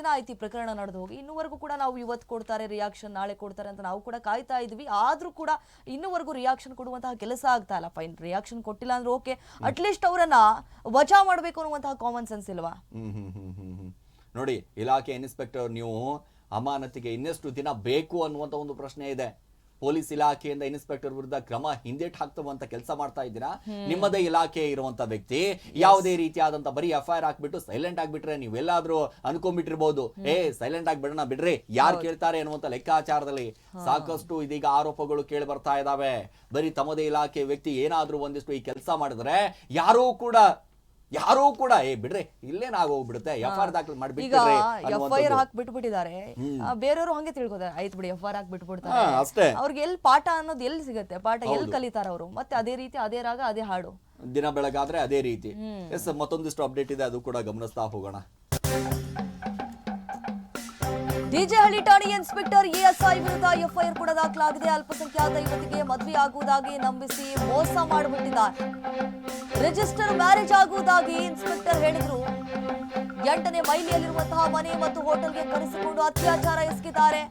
ದಿನ ಆಯ್ತು ಪ್ರಕರಣ ನಡೆದು ಹೋಗಿ. ಇನ್ನೂವರೆಗೂ ಕೂಡ ನಾವು ಇವತ್ತು ಕೊಡ್ತಾರೆ ರಿಯಾಕ್ಷನ್ ನಾಳೆ ಕೊಡ್ತಾರೆ ಅಂತ ನಾವು ಕೂಡ ಕಾಯ್ತಾ ಇದ್ವಿ. ಆದ್ರೂ ಕೂಡ ಇನ್ನೂವರೆಗೂ ರಿಯಾಕ್ಷನ್ ಕೊಡುವಂತಹ ಕೆಲಸ ಆಗ್ತಾ ಇಲ್ಲ ಫೈನ್ ರಿಯಾಕ್ಷನ್ ಕೊಟ್ಟಿಲ್ಲ ಅಂದ್ರೆ ಓಕೆ ಅಟ್ಲೀಸ್ಟ್ ಅವರನ್ನ ವಜಾ ಮಾಡಬೇಕು ಅನ್ನುವಂತಹ ಕಾಮನ್ ಸೆನ್ಸ್ ಇಲ್ವಾ. ನೋಡಿ, ಇಲಾಖೆ ಇನ್ಸ್ಪೆಕ್ಟರ್ ನೀವು ಅಮಾನತಿಗೆ ಇನ್ನೆಷ್ಟು ದಿನ ಬೇಕು ಅನ್ನುವಂತ ಒಂದು ಪ್ರಶ್ನೆ ಇದೆ. ಪೊಲೀಸ್ ಇಲಾಖೆಯಿಂದ ಇನ್ಸ್ಪೆಕ್ಟರ್ ವಿರುದ್ಧ ಕ್ರಮ ಹಿಂದೇಟ್ ಹಾಕ್ತವಂತ ಕೆಲಸ ಮಾಡ್ತಾ ಇದ್ದೀರಾ? ನಿಮ್ಮದೇ ಇಲಾಖೆ ಇರುವಂತ ವ್ಯಕ್ತಿ ಯಾವುದೇ ರೀತಿಯಾದಂತ ಬರೀ ಎಫ್ ಐ ಆರ್ ಹಾಕ್ಬಿಟ್ಟು ಸೈಲೆಂಟ್ ಆಗ್ಬಿಟ್ರೆ ನೀವೆಲ್ಲಾದ್ರೂ ಅನ್ಕೊಂಡ್ಬಿಟ್ಟಿರ್ಬೋದು. ಏ ಸೈಲೆಂಟ್ ಆಗ್ಬಿಡೋಣ ಬಿಡ್ರಿ. ಯಾರು ಕೇಳ್ತಾರೆ ಅನ್ನುವಂತ ಲೆಕ್ಕಾಚಾರದಲ್ಲಿ ಸಾಕಷ್ಟು ಇದೀಗ ಆರೋಪಗಳು ಕೇಳಿ ಬರ್ತಾ ಇದಾವೆ. ಬರೀ ತಮ್ಮದೇ ಇಲಾಖೆ ವ್ಯಕ್ತಿ ಏನಾದ್ರೂ ಒಂದಿಷ್ಟು ಈ ಕೆಲಸ ಮಾಡಿದ್ರೆ ಯಾರೂ ಕೂಡ ಯಾರೂ ಕೂಡ ಏ ಬಿಡ್ರಿ ಇಲ್ಲೇನ್ ಹೋಗ್ಬಿಡುತ್ತೆ ಎಫ್ ಆರ್ ದಾಖಲೆ ಈಗ ಎಫ್ ಐ ಆರ್ ಹಾಕಿ ಬಿಟ್ಬಿಟ್ಟಿದ್ದಾರೆ ಬೇರೆಯವರು ಹಂಗೆ ತಿಳ್ಕೊತಾರೆ. ಆಯ್ತು ಬಿಡಿ ಎಫ್ ಆರ್ ಹಾಕಿ ಬಿಟ್ಬಿಡ್ತಾರೆ ಅಷ್ಟೇ. ಅವ್ರಿಗೆ ಎಲ್ಲಿ ಪಾಠ ಅನ್ನೋದು ಎಲ್ಲಿ ಸಿಗುತ್ತೆ? ಪಾಠ ಎಲ್ಲಿ ಕಲಿತಾರ ಅವರು? ಮತ್ತೆ ಅದೇ ರೀತಿ ಅದೇ ರಾಗ ಅದೇ ಹಾಡು. ದಿನ ಬೆಳಗಾದ್ರೆ ಅದೇ ರೀತಿ. ಎಸ್ ಮತ್ತೊಂದಿಷ್ಟು ಅಪ್ಡೇಟ್ ಇದೆ ಅದು ಕೂಡ ಗಮನಿಸ್ತಾ ಹೋಗೋಣ. ಡಿಜೆ ಹಳ್ಳಿ ಠಾಣೆಯ ಇನ್ಸ್ಪೆಕ್ಟರ್ ಎಎಸ್ಐ ವಿರುದ್ಧ ಎಫ್ಐಆರ್ ಕೂಡ ದಾಖಲಾಗಿದೆ. ಅಲ್ಪಸಂಖ್ಯಾತ ಯುವತಿಗೆ ಮದುವೆ ಆಗುವುದಾಗಿ ನಂಬಿಸಿ ಮೋಸ ಮಾಡಿಬಿಟ್ಟಿದ್ದಾರೆ. ರಿಜಿಸ್ಟರ್ ಮ್ಯಾರೇಜ್ ಆಗುವುದಾಗಿ ಇನ್ಸ್ಪೆಕ್ಟರ್ ಹೇಳಿದ್ರು. ಎಂಟನೇ ಮೈಲಿಯಲ್ಲಿರುವಂತಹ ಮನೆ ಮತ್ತು ಹೋಟೆಲ್ಗೆ ಕರೆಸಿಕೊಂಡು ಅತ್ಯಾಚಾರ ಎಸಗಿದ್ದಾರೆ.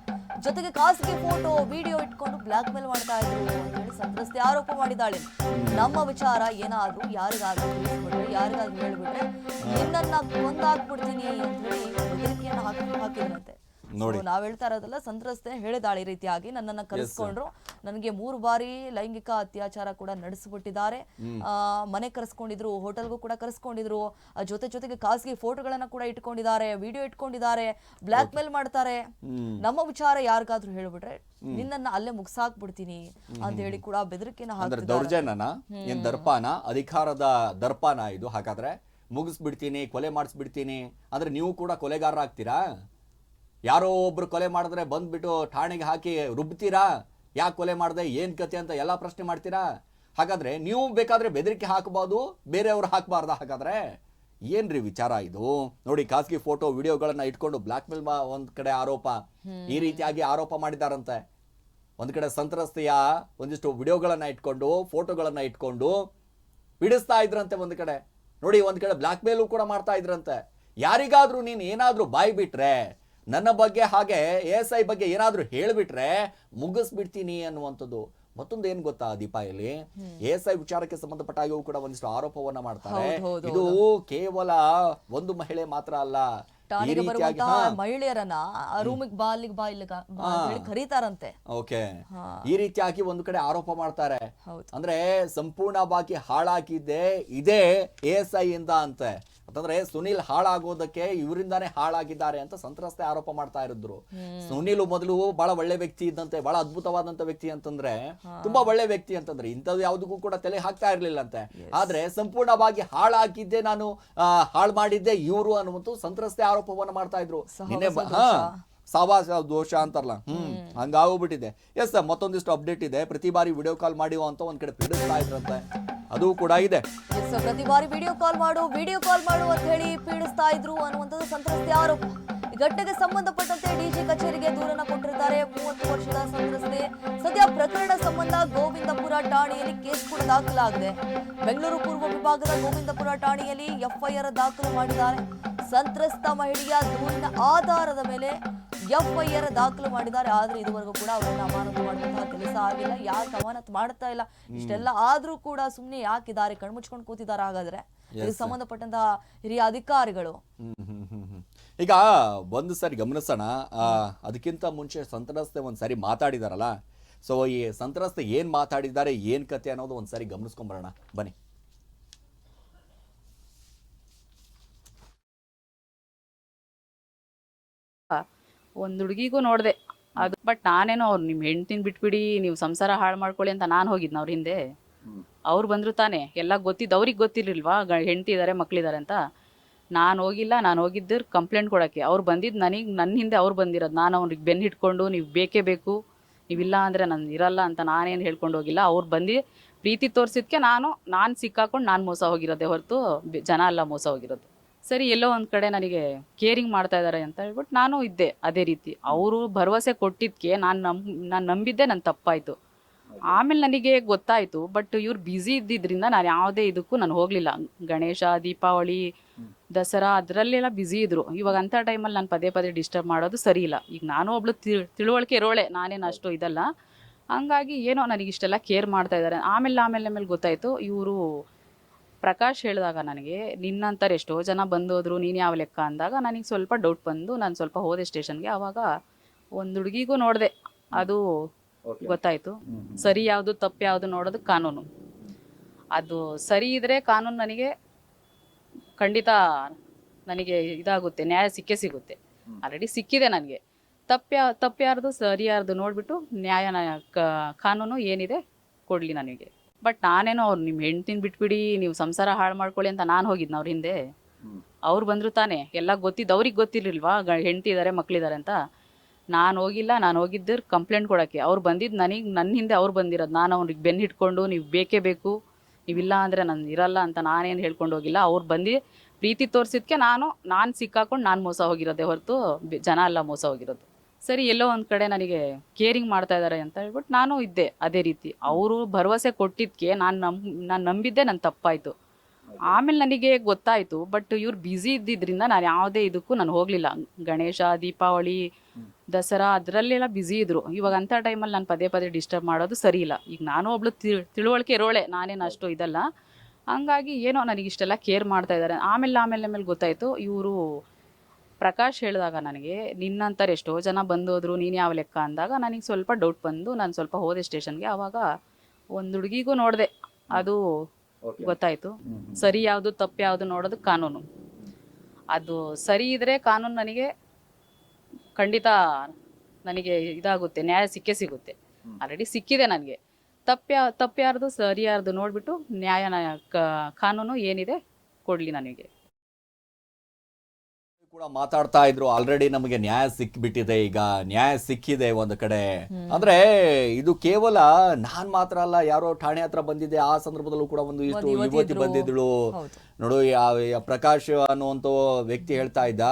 ಜೊತೆಗೆ ಖಾಸಗಿ ಫೋಟೋ, ವಿಡಿಯೋ ಇಟ್ಕೊಂಡು ಬ್ಲಾಕ್ ಮೇಲ್ ಮಾಡ್ತಾ ಇದ್ರು ಹೇಳಿ ಸಂತ್ರಸ್ತೆ ಆರೋಪ ಮಾಡಿದ್ದಾಳೆ. ನಮ್ಮ ವಿಚಾರ ಏನಾದ್ರೂ ಯಾರಿಗಾದ್ರೂ ಯಾರಿಗಾದರೂ ಯಾರಿಗಾದ್ರೂ ಹೇಳ್ಬಿಟ್ರೆ ನಿನ್ನನ್ನ ಕೊಂದಾಕ್ಬಿಡ್ತೀನಿ ಅಂತ ಹೇಳಿ ಬೆದರಿಕೆಯನ್ನು ಹಾಕಿ, ಹಾಕಿದ್ರಂತೆ. ನೋಡಿ. ನಾವ್ ಹೇಳ್ತಾ ಇರೋದಲ್ಲ ಸಂತ್ರಸ್ತೆ ಹೇಳಿದಾಳೆ ಈ ರೀತಿಯಾಗಿ. ನನ್ನನ್ನ ಕರೆಸ್ಕೊಂಡ್ರು. ನನಗೆ ಮೂರು ಬಾರಿ ಲೈಂಗಿಕ ಅತ್ಯಾಚಾರ ಕೂಡ ನಡೆಸಿಬಿಟ್ಟಿದ್ದಾರೆ. ಮನೆ ಕರೆಸ್ಕೊಂಡಿದ್ರು ಹೋಟೆಲ್ಗೂ ಕೂಡ ಕರೆಸ್ಕೊಂಡಿದ್ರು. ಜೊತೆ ಜೊತೆಗೆ ಖಾಸಗಿ ಫೋಟೋಗಳನ್ನ ಕೂಡ ಇಟ್ಕೊಂಡಿದ್ದಾರೆ ವಿಡಿಯೋ ಇಟ್ಕೊಂಡಿದ್ದಾರೆ ಬ್ಲಾಕ್ ಮೇಲ್ ಮಾಡ್ತಾರೆ. ನಮ್ಮ ವಿಚಾರ ಯಾರಿಗಾದ್ರೂ ಹೇಳ್ಬಿಟ್ರೆ ನಿನ್ನನ್ನ ಅಲ್ಲೇ ಮುಗ್ಸಾಕ್ಬಿಡ್ತೀನಿ ಅಂತ ಹೇಳಿ ಕೂಡ ಬೆದರಿಕೆನ ದೌರ್ಜನ್ಯನ ಏನ್ ದರ್ಪಾನ ಅಧಿಕಾರದ ದರ್ಪಾನ ಇದು. ಹಾಗಾದ್ರೆ ಮುಗಿಸ್ಬಿಡ್ತೀನಿ ಕೊಲೆ ಮಾಡಿಸ್ಬಿಡ್ತೀನಿ. ಅಂದ್ರೆ ನೀವು ಕೂಡ ಕೊಲೆಗಾರ ಆಗ್ತೀರಾ ಯಾರೋ ಒಬ್ರು ಕೊಲೆ ಮಾಡಿದ್ರೆ ಬಂದ್ಬಿಟ್ಟು ಠಾಣೆಗೆ ಹಾಕಿ ರುಬ್ತೀರಾ? ಯಾಕೆ ಕೊಲೆ ಮಾಡಿದೆ? ಏನ್ ಕತೆ ಅಂತ ಎಲ್ಲಾ ಪ್ರಶ್ನೆ ಮಾಡ್ತೀರಾ? ಹಾಗಾದ್ರೆ ನೀವು ಬೇಕಾದ್ರೆ ಬೆದರಿಕೆ ಹಾಕಬಹುದು ಬೇರೆಯವ್ರು ಹಾಕಬಾರ್ದ ಹಾಗಾದ್ರೆ? ಏನ್ರಿ ವಿಚಾರ ಇದು? ನೋಡಿ ಖಾಸಗಿ ಫೋಟೋ ವಿಡಿಯೋಗಳನ್ನ ಇಟ್ಕೊಂಡು ಬ್ಲಾಕ್ ಮೇಲ್ ಒಂದ್ ಕಡೆ ಆರೋಪ. ಈ ರೀತಿಯಾಗಿ ಆರೋಪ ಮಾಡಿದಾರಂತೆ. ಒಂದ್ ಕಡೆ ಸಂತ್ರಸ್ತೆಯ ಒಂದಿಷ್ಟು ವಿಡಿಯೋಗಳನ್ನ ಇಟ್ಕೊಂಡು ಫೋಟೋಗಳನ್ನ ಇಟ್ಕೊಂಡು ಬಿಡಿಸ್ತಾ ಇದ್ರಂತೆ ಒಂದ್ ಕಡೆ. ನೋಡಿ ಒಂದ್ ಕಡೆ ಬ್ಲಾಕ್ ಮೇಲ್ ಕೂಡ ಮಾಡ್ತಾ ಇದ್ರಂತೆ. ಯಾರಿಗಾದ್ರೂ ನೀನ್ ಏನಾದ್ರೂ ಬಾಯ್ ಬಿಟ್ರೆ ನನ್ನ ಬಗ್ಗೆ ಹಾಗೆ ಎಸ್ ಐ ಬಗ್ಗೆ ಏನಾದರೂ ಹೇಳ್ಬಿಟ್ರೆ ಮುಗಿಸ್ಬಿಡ್ತೀನಿ ಅನ್ನುವಂಥದ್ದು. ಮತ್ತೊಂದು ಏನ್ ಗೊತ್ತಾ ದೀಪಾಯಲ್ಲಿ ಎ ಎಸ್ ಐ ವಿಚಾರಕ್ಕೆ ಸಂಬಂಧಪಟ್ಟ ಹಾಗೆಯೂ ಕೂಡ ಒಂದಿಷ್ಟು ಆರೋಪವನ್ನ ಮಾಡ್ತಾರೆ. ಇದು ಕೇವಲ ಒಂದು ಮಹಿಳೆ ಮಾತ್ರ ಅಲ್ಲ ಠಾಣೆಗೆ ಬರುವಂತಹ ಮಹಿಳೆಯರನ್ನ ರೂಮಿಗೆ ಬಾ ಅಲ್ಲಿಗೆ ಬಾ ಇಲ್ಲಿಗ ಹೇಳಿ ಕರೀತಾರಂತೆ. ಓಕೆ. ಈ ರೀತಿಯಾಗಿ ಒಂದು ಕಡೆ ಆರೋಪ ಮಾಡ್ತಾರೆ. ಅಂದ್ರೆ ಸಂಪೂರ್ಣವಾಗಿ ಹಾಳಾಗಿದ್ದೆ ಇದೇ ಎ ಎಸ್ ಐ ಇಂದ ಅಂತೆ. ಅಂತಂದ್ರೆ ಸುನಿಲ್ ಹಾಳಾಗೋದಕ್ಕೆ ಇವರಿಂದಾನೇ ಹಾಳಾಗಿದ್ದಾರೆ ಅಂತ ಸಂತ್ರಸ್ತೆ ಆರೋಪ ಮಾಡ್ತಾ ಇರಿದ್ರು. ಸುನಿಲ್ ಮೊದಲು ಬಹಳ ಒಳ್ಳೆ ವ್ಯಕ್ತಿ ಇದ್ದಂತೆ ಬಹಳ ಅದ್ಭುತವಾದಂತ ವ್ಯಕ್ತಿ ಅಂತಂದ್ರೆ ತುಂಬಾ ಒಳ್ಳೆ ವ್ಯಕ್ತಿ ಅಂತಂದ್ರೆ ಇಂಥದ್ದು ಯಾವುದಕ್ಕೂ ಕೂಡ ತಲೆ ಹಾಕ್ತಾ ಇರ್ಲಿಲ್ಲ ಅಂತೆ ಆದ್ರೆ ಸಂಪೂರ್ಣವಾಗಿ ಹಾಳಾಗಿದ್ದೆ ನಾನು ಹಾಳು ಹಾಳ್ ಮಾಡಿದ್ದೆ ಇವರು ಅನ್ನುವಂತ ಸಂತ್ರಸ್ತೆ ಆರೋಪವನ್ನ ಮಾಡ್ತಾ ಇದ್ರು. ಸಾವಾಸ ದೋಷ. ಅಂತಾರಲ್ಲ. ಹ್ಮ್ ಹಂಗಾಗೋಗ್ಬಿಟ್ಟಿದೆ ಎಸ್ ಮತ್ತೊಂದಿಷ್ಟು ಅಪ್ಡೇಟ್ ಇದೆ. ಪ್ರತಿ ಬಾರಿ ವಿಡಿಯೋ ಕಾಲ್ ಮಾಡಿ ಅಂತ ಒಂದ್ ಕಡೆ ಪೀಡಿಸ್ತಾ ಇದ್ರಂತೆ. ಅದು ಕೂಡ ಇದೆ. ಪ್ರತಿ ಬಾರಿ ವಿಡಿಯೋ ಕಾಲ್ ಮಾಡು ವಿಡಿಯೋ ಕಾಲ್ ಮಾಡು ಅಂತ ಹೇಳಿ ಪೀಡಿಸ್ತಾ ಇದ್ರು ಅನ್ನುವಂಥದ್ದು ಸಂತ್ರಸ್ತೆ ಆರೋಪ ಘಟನೆಗೆ ಸಂಬಂಧಪಟ್ಟಂತೆ ಡಿಜಿ ಕಚೇರಿಗೆ ದೂರನ್ನು ಕೊಟ್ಟಿದ್ದಾರೆ ಮೂವತ್ತು ವರ್ಷದ ಸಂತ್ರಸ್ತೆ. ಸದ್ಯ ಪ್ರಕರಣ ಸಂಬಂಧ ಗೋವಿಂದಪುರ ಠಾಣೆಯಲ್ಲಿ ಕೇಸ್ ಕೂಡ ದಾಖಲಾಗಿದೆ. ಬೆಂಗಳೂರು ಪೂರ್ವ ವಿಭಾಗದ ಗೋವಿಂದಪುರ ಠಾಣೆಯಲ್ಲಿ ಎಫ್ಐಆರ್ ದಾಖಲು ಮಾಡಿದ್ದಾರೆ. ಸಂತ್ರಸ್ತ ಮಹಿಳೆಯ ದೂರಿನ ಆಧಾರದ ಮೇಲೆ ಎಫ್ಐಆರ್ ದಾಖಲು ಮಾಡಿದ್ದಾರೆ. ಆದ್ರೆ ಇದುವರೆಗೂ ಕೂಡ ಅವರನ್ನ ಅಮಾನತು ಮಾಡುವಂತಹ ಕೆಲಸ ಆಗಿಲ್ಲ. ಯಾಕೆ ಅಮಾನತು ಮಾಡ್ತಾ ಇಲ್ಲ? ಇಷ್ಟೆಲ್ಲ ಆದ್ರೂ ಕೂಡ ಸುಮ್ನೆ ಯಾಕಿದ್ದಾರೆ? ಕಣ್ಮುಚ್ಕೊಂಡು ಕೂತಿದ್ದಾರೆ ಹಾಗಾದ್ರೆ? ಇದಕ್ಕೆ ಸಂಬಂಧಪಟ್ಟಂತಹ ಹಿರಿಯ ಅಧಿಕಾರಿಗಳು. ಈಗ ಒಂದು ಸರಿ ಗಮನಿಸೋಣ. ಅದಕ್ಕಿಂತ ಮುಂಚೆ ಸಂತ್ರಸ್ತೆ ಒಂದ್ ಸರಿ ಮಾತಾಡಿದಾರಲ್ಲ. ಸೊ ಈ ಸಂತ್ರಸ್ತೆ ಏನ್ ಮಾತಾಡಿದ್ದಾರೆ ಏನ್ ಕತೆ ಅನ್ನೋದು ಒಂದ್ ಸರಿ ಗಮನಿಸ್ಕೊಂಬರೋಣ ಬನ್ನಿ. ಒಂದು ಹುಡುಗಿಗೂ ನೋಡಿದೆ. ಅದು ಬಟ್ ನಾನೇನೋ ಅವ್ರು ನಿಮ್ಮ ಹೆಂಡ್ತಿನ ಬಿಟ್ಬಿಡಿ ನೀವು ಸಂಸಾರ ಹಾಳು ಮಾಡ್ಕೊಳ್ಳಿ ಅಂತ ನಾನು ಹೋಗಿದ್ನ ಅವ್ರ ಹಿಂದೆ. ಅವ್ರು ಬಂದ್ರು ತಾನೆ. ಎಲ್ಲ ಗೊತ್ತಿದ್ದು ಅವ್ರಿಗೆ ಗೊತ್ತಿರ್ಲಿಲ್ವಾ? ಹೆಂಡ್ತಿ ಇದ್ದಾರೆ ಮಕ್ಳಿದ್ದಾರೆ ಅಂತ. ನಾನು ಹೋಗಿಲ್ಲ ನಾನು ಹೋಗಿದ್ದರು ಕಂಪ್ಲೇಂಟ್ ಕೊಡೋಕ್ಕೆ. ಅವ್ರು ಬಂದಿದ್ದು ನನಗೆ ನನ್ನ ಹಿಂದೆ ಅವ್ರು ಬಂದಿರೋದು. ನಾನು ಅವ್ರಿಗೆ ಬೆನ್ನು ಹಿಡ್ಕೊಂಡು ನೀವು ಬೇಕೇ ಬೇಕು. ನೀವಿಲ್ಲ ಅಂದರೆ ನಾನು ಇರಲ್ಲ ಅಂತ ನಾನೇನು ಹೇಳ್ಕೊಂಡು ಹೋಗಿಲ್ಲ. ಅವ್ರು ಬಂದು ಪ್ರೀತಿ ತೋರಿಸಿದ್ಕೆ ನಾನು ನಾನು ಸಿಕ್ಕಾಕೊಂಡು ನಾನು ಮೋಸ ಹೋಗಿರೋದೆ ಹೊರತು ಜನ ಎಲ್ಲ ಮೋಸ ಹೋಗಿರೋದು. ಸರಿ, ಎಲ್ಲೋ ಒಂದು ಕಡೆ ನನಗೆ ಕೇರಿಂಗ್ ಮಾಡ್ತಾ ಇದ್ದಾರೆ ಅಂತ ಹೇಳ್ಬಿಟ್ಟು ನಾನು ಇದ್ದೆ ಅದೇ ರೀತಿ. ಅವರು ಭರವಸೆ ಕೊಟ್ಟಿದ್ದಕ್ಕೆ ನಾನು ನಮ್, ನಾನು ನಂಬಿದ್ದೆ ನನ್ನ ತಪ್ಪಾಯಿತು. ಆಮೇಲೆ ನನಗೆ ಗೊತ್ತಾಯ್ತು, ಬಟ್ ಇವ್ರು ಬ್ಯುಸಿ ಇದ್ದಿದ್ದರಿಂದ ನಾನು ಯಾವುದೇ ಇದಕ್ಕೂ ನಾನು ಹೋಗಲಿಲ್ಲ. ಗಣೇಶ, ದೀಪಾವಳಿ, ದಸರಾ ಅದರಲ್ಲೆಲ್ಲ ಬ್ಯುಸಿ ಇದ್ರು. ಇವಾಗ ಅಂಥ ಟೈಮಲ್ಲಿ ನಾನು ಪದೇ ಪದೇ ಡಿಸ್ಟರ್ಬ್ ಮಾಡೋದು ಸರಿ ಇಲ್ಲ. ಈಗ ನಾನು ಒಬ್ಳು ತಿಳ್ ತಿಳುವಳಿಕೆ ಇರೋಳೆ, ನಾನೇನು ಅಷ್ಟು ಇದಲ್ಲ. ಹಂಗಾಗಿ ಏನೋ ನನಗೆ ಇಷ್ಟೆಲ್ಲ ಕೇರ್ ಮಾಡ್ತಾ ಇದ್ದಾರೆ ಆಮೇಲೆ ಆಮೇಲೆ ಆಮೇಲೆ ಗೊತ್ತಾಯಿತು, ಇವರು ಪ್ರಕಾಶ್ ಹೇಳಿದಾಗ ನನಗೆ ನಿನ್ನಂತಾರೆ ಎಷ್ಟೋ ಜನ ಬಂದೋದ್ರು ನೀನು ಯಾವ ಲೆಕ್ಕ? ಅಂದಾಗ ನನಗೆ ಸ್ವಲ್ಪ ಡೌಟ್ ಬಂದು ನಾನು ಸ್ವಲ್ಪ ಹೋದೆ ಸ್ಟೇಷನ್ಗೆ ಆವಾಗ ಒಂದು ಹುಡುಗಿಗೂ ನೋಡಿದೆ. ಅದು ಗೊತ್ತಾಯ್ತು. ಸರಿ ಯಾವುದು ತಪ್ಪು ಯಾವುದು ನೋಡೋದು ಕಾನೂನು. ಅದು ಸರಿ ಇದ್ರೆ ಕಾನೂನು ನನಗೆ ಖಂಡಿತ ನನಗೆ ಇದಾಗುತ್ತೆ ನ್ಯಾಯ ಸಿಕ್ಕೇ ಸಿಗುತ್ತೆ. ಆಲ್ರೆಡಿ ಸಿಕ್ಕಿದೆ ನನಗೆ. ತಪ್ಪು ಯಾ ತಪ್ಪು ಯಾರ್ದು ಸರಿ ಯಾರ್ದು ನೋಡಿಬಿಟ್ಟು ನ್ಯಾಯ ಕಾನೂನು ಏನಿದೆ ಕೊಡಲಿ ನನಗೆ. ಬಟ್ ನಾನೇನೋ ಅವ್ರು ನಿಮ್ಮ ಹೆಂಡ್ತಿನ ಬಿಟ್ಬಿಡಿ ನೀವು ಸಂಸಾರ ಹಾಳು ಮಾಡ್ಕೊಳ್ಳಿ ಅಂತ ನಾನು ಹೋಗಿದ್ನ ಅವ್ರ ಹಿಂದೆ. ಅವ್ರು ಬಂದರು ತಾನೇ. ಎಲ್ಲ ಗೊತ್ತಿದ್ದು ಅವ್ರಿಗೆ ಗೊತ್ತಿರಲಿಲ್ವಾ? ಗ ಹೆಂಡ್ತಿ ಇದ್ದಾರೆ ಮಕ್ಳಿದ್ದಾರೆ ಅಂತ. ನಾನು ಹೋಗಿಲ್ಲ ನಾನು ಹೋಗಿದ್ದರು ಕಂಪ್ಲೇಂಟ್ ಕೊಡೋಕ್ಕೆ. ಅವ್ರು ಬಂದಿದ್ದು ನನಗೆ ನನ್ನ ಹಿಂದೆ ಅವ್ರು ಬಂದಿರೋದು. ನಾನು ಅವ್ರಿಗೆ ಬೆನ್ನು ಹಿಡ್ಕೊಂಡು ನೀವು ಬೇಕೇ ಬೇಕು ನೀವಿಲ್ಲ ಅಂದರೆ ನಾನು ಇರಲ್ಲ ಅಂತ ನಾನೇನು ಹೇಳ್ಕೊಂಡು ಹೋಗಿಲ್ಲ. ಅವ್ರು ಬಂದು ಪ್ರೀತಿ ತೋರಿಸಿದ್ಕೆ ನಾನು ನಾನು ಸಿಕ್ಕಾಕೊಂಡು ನಾನು ಮೋಸ ಹೋಗಿರೋದೇ ಹೊರತು ಜನ ಎಲ್ಲ ಮೋಸ ಹೋಗಿರೋದು. ಸರಿ, ಎಲ್ಲೋ ಒಂದ್ ಕಡೆ ನನಗೆ ಕೇರಿಂಗ್ ಮಾಡ್ತಾ ಇದ್ದಾರೆ ಅಂತ ಹೇಳ್ಬಿಟ್ಟು ನಾನು ಇದ್ದೆ ಅದೇ ರೀತಿ. ಅವರು ಭರವಸೆ ಕೊಟ್ಟಿದ್ಕೆ ನಾನು ನಂಬ್ ನಾನು ನಂಬಿದ್ದೆ ನನ್ನ ತಪ್ಪಾಯ್ತು. ಆಮೇಲೆ ನನಗೆ ಗೊತ್ತಾಯ್ತು, ಬಟ್ ಇವ್ರು ಬ್ಯುಸಿ ಇದ್ದಿದ್ರಿಂದ ನಾನು ಯಾವುದೇ ಇದಕ್ಕೂ ನಾನು ಹೋಗಲಿಲ್ಲ. ಗಣೇಶ, ದೀಪಾವಳಿ, ದಸರಾ ಅದರಲ್ಲೆಲ್ಲ ಬ್ಯುಸಿ ಇದ್ರು. ಇವಾಗ ಅಂಥ ಟೈಮಲ್ಲಿ ನಾನು ಪದೇ ಪದೇ ಡಿಸ್ಟರ್ಬ್ ಮಾಡೋದು ಸರಿ ಇಲ್ಲ. ಈಗ ನಾನು ಒಬ್ಳು ತಿಳ್, ತಿಳುವಳಿಕೆ ಇರೋಳೆ, ನಾನೇನು ಅಷ್ಟು ಇದಲ್ಲ. ಹಂಗಾಗಿ ಏನೋ ನನಗೆ ಇಷ್ಟೆಲ್ಲ ಕೇರ್ ಮಾಡ್ತಾ ಇದ್ದಾರೆ ಆಮೇಲೆ ಆಮೇಲೆ ಆಮೇಲೆ ಗೊತ್ತಾಯ್ತು, ಇವರು ಪ್ರಕಾಶ್ ಹೇಳಿದಾಗ ನನಗೆ ನಿನ್ನಂತಾರೆ ಎಷ್ಟೋ ಜನ ಬಂದೋದ್ರು ನೀನು ಯಾವ ಲೆಕ್ಕ? ಅಂದಾಗ ನನಗೆ ಸ್ವಲ್ಪ ಡೌಟ್ ಬಂದು ನಾನು ಸ್ವಲ್ಪ ಹೋದೆ ಸ್ಟೇಷನ್ಗೆ ಆವಾಗ ಒಂದು ಹುಡುಗಿಗೂ ನೋಡಿದೆ. ಅದು ಗೊತ್ತಾಯಿತು. ಸರಿ ಯಾವುದು ತಪ್ಪು ಯಾವುದು ನೋಡೋದು ಕಾನೂನು. ಅದು ಸರಿ ಇದ್ರೆ ಕಾನೂನು ನನಗೆ ಖಂಡಿತ ನನಗೆ ಇದಾಗುತ್ತೆ ನ್ಯಾಯ ಸಿಕ್ಕೇ ಸಿಗುತ್ತೆ. ಆಲ್ರೆಡಿ ಸಿಕ್ಕಿದೆ ನನಗೆ. ತಪ್ಪ್ಯ ತಪ್ಪ್ಯಾರ್ದು ಸರಿಯಾರ್ದು ನೋಡ್ಬಿಟ್ಟು ನ್ಯಾಯ ಕಾನೂನು ಏನಿದೆ ಕೊಡ್ಲಿ ನನಗೆ. ಕೂಡ ಮಾತಾಡ್ತಾ ಇದ್ರು. ಆಲ್ರೆಡಿ ನಮಗೆ ನ್ಯಾಯ ಸಿಕ್ಬಿಟ್ಟಿದೆ. ಈಗ ನ್ಯಾಯ ಸಿಕ್ಕಿದೆ ಒಂದು ಕಡೆ. ಅಂದ್ರೆ ಇದು ಕೇವಲ ನಾನ್ ಮಾತ್ರ ಅಲ್ಲ ಯಾರೋ ಠಾಣೆ ಹತ್ರ ಬಂದಿದ್ದೆ. ಆ ಸಂದರ್ಭದಲ್ಲೂ ಕೂಡ ಒಂದು ಇಷ್ಟು ಯುವತಿ. ಬಂದಿದ್ಳು ನೋಡು ಪ್ರಕಾಶ್ ಅನ್ನುವಂತ ವ್ಯಕ್ತಿ ಹೇಳ್ತಾ ಇದ್ದ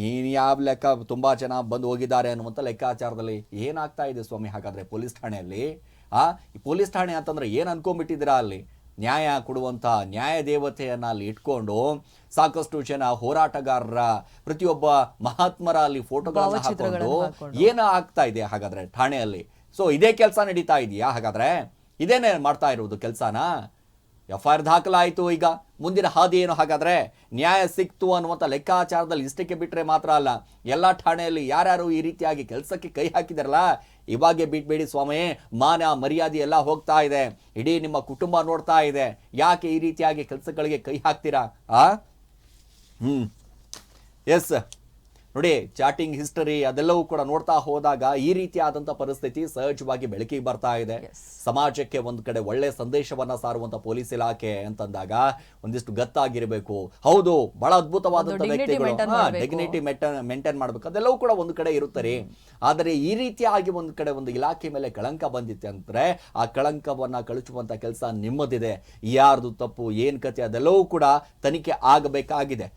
ನೀನ್ ಯಾವ ಲೆಕ್ಕ ತುಂಬಾ ಜನ ಬಂದು ಹೋಗಿದ್ದಾರೆ ಅನ್ನುವಂತ ಲೆಕ್ಕಾಚಾರದಲ್ಲಿ ಏನಾಗ್ತಾ ಇದೆ ಸ್ವಾಮಿ? ಹಾಗಾದ್ರೆ ಪೊಲೀಸ್ ಠಾಣೆಯಲ್ಲಿ ಆ ಪೊಲೀಸ್ ಠಾಣೆ ಅಂತಂದ್ರೆ ಏನ್ ಅನ್ಕೊಂಡ್ಬಿಟ್ಟಿದ್ದೀರಾ ಅಲ್ಲಿ? ನ್ಯಾಯ ಕೊಡುವಂಥ ನ್ಯಾಯ ದೇವತೆಯನ್ನು ಅಲ್ಲಿ ಇಟ್ಕೊಂಡು ಸಾಕಷ್ಟು ಜನ ಹೋರಾಟಗಾರರ ಪ್ರತಿಯೊಬ್ಬ ಮಹಾತ್ಮರ ಅಲ್ಲಿ ಫೋಟೋಗಳನ್ನು ಹಾಕೊಂಡು ಏನು ಆಗ್ತಾ ಇದೆ ಹಾಗಾದ್ರೆ ಠಾಣೆಯಲ್ಲಿ? ಸೊ ಇದೇ ಕೆಲಸ ನಡೀತಾ ಇದೆಯಾ ಹಾಗಾದ್ರೆ? ಇದೇನೇ ಮಾಡ್ತಾ ಇರೋದು ಕೆಲಸನ? ಎಫ್ ಐ ಆರ್ ದಾಖಲಾಯಿತು. ಈಗ ಮುಂದಿನ ಹಾದಿ ಏನು? ಹಾಗಾದರೆ ನ್ಯಾಯ ಸಿಕ್ತು ಅನ್ನುವಂಥ ಲೆಕ್ಕಾಚಾರದಲ್ಲಿ ಇಷ್ಟಕ್ಕೆ ಬಿಟ್ಟರೆ ಮಾತ್ರ ಅಲ್ಲ, ಎಲ್ಲ ಠಾಣೆಯಲ್ಲಿ ಯಾರ್ಯಾರು ಈ ರೀತಿಯಾಗಿ ಕೆಲಸಕ್ಕೆ ಕೈ ಹಾಕಿದಾರಲ್ಲ ಇವಾಗೆ ಬಿಟ್ಬೇಡಿ ಸ್ವಾಮಿ. ಮಾನ, ಮರ್ಯಾದೆ ಎಲ್ಲ ಹೋಗ್ತಾ ಇದೆ. ಇಡೀ ನಿಮ್ಮ ಕುಟುಂಬ ನೋಡ್ತಾ ಇದೆ. ಯಾಕೆ ಈ ರೀತಿಯಾಗಿ ಕೆಲಸಗಳಿಗೆ ಕೈ ಹಾಕ್ತೀರಾ? ಆ? ಹ್ಞೂ ಎಸ್ ನೋಡಿ ಚಾಟಿಂಗ್ ಹಿಸ್ಟರಿ ಅದೆಲ್ಲವೂ ಕೂಡ ನೋಡ್ತಾ ಹೋದಾಗ ಈ ರೀತಿಯಾದಂಥ ಪರಿಸ್ಥಿತಿ ಸಹಜವಾಗಿ ಬೆಳಕಿಗೆ ಬರ್ತಾ ಇದೆ. ಸಮಾಜಕ್ಕೆ ಒಂದು ಕಡೆ ಒಳ್ಳೆ ಸಂದೇಶವನ್ನ ಸಾರುವಂತ ಪೊಲೀಸ್ ಇಲಾಖೆ ಅಂತಂದಾಗ ಒಂದಿಷ್ಟು ಗತ್ತಾಗಿರಬೇಕು. ಹೌದು ಬಹಳ dignity ವ್ಯಕ್ತಿಗಳು. ಡಿಗ್ನಿಟಿ ಮೇಂಟೈನ್ ಮಾಡ್ಬೇಕು. ಅದೆಲ್ಲವೂ ಕೂಡ ಒಂದು ಕಡೆ ಇರುತ್ತೆ ರೀ ಆದರೆ ಈ ರೀತಿಯಾಗಿ ಒಂದು ಕಡೆ ಒಂದು ಇಲಾಖೆ ಮೇಲೆ ಕಳಂಕ ಬಂದಿತ್ತೆ ಅಂದ್ರೆ ಆ ಕಳಂಕವನ್ನ ಕಳಚುವಂತ ಕೆಲಸ ನಿಮ್ಮದಿದೆ. ಯಾರ್ದು ತಪ್ಪು ಏನ್ ಕತೆ ಅದೆಲ್ಲವೂ ಕೂಡ ತನಿಖೆ ಆಗಬೇಕಾಗಿದೆ.